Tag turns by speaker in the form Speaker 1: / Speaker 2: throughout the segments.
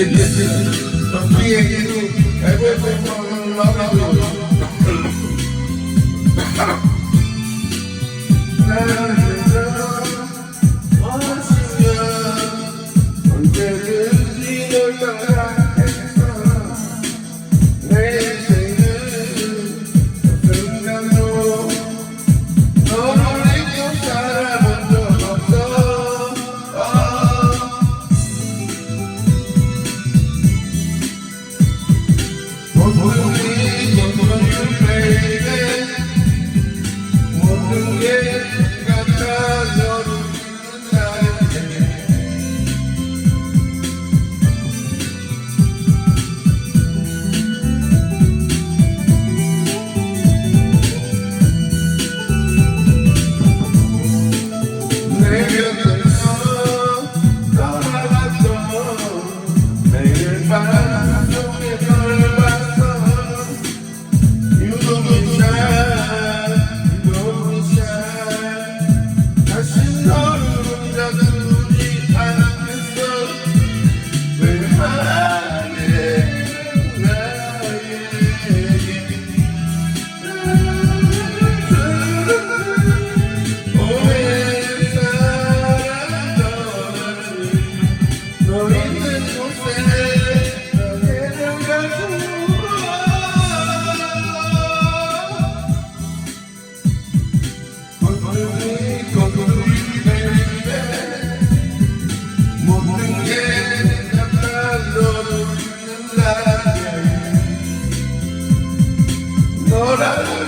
Speaker 1: It listens to and you, and we're. to play. Yıldızlar 사랑해 너라는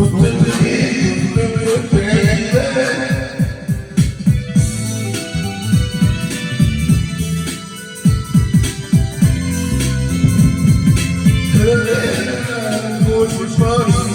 Speaker 1: Push, push, push.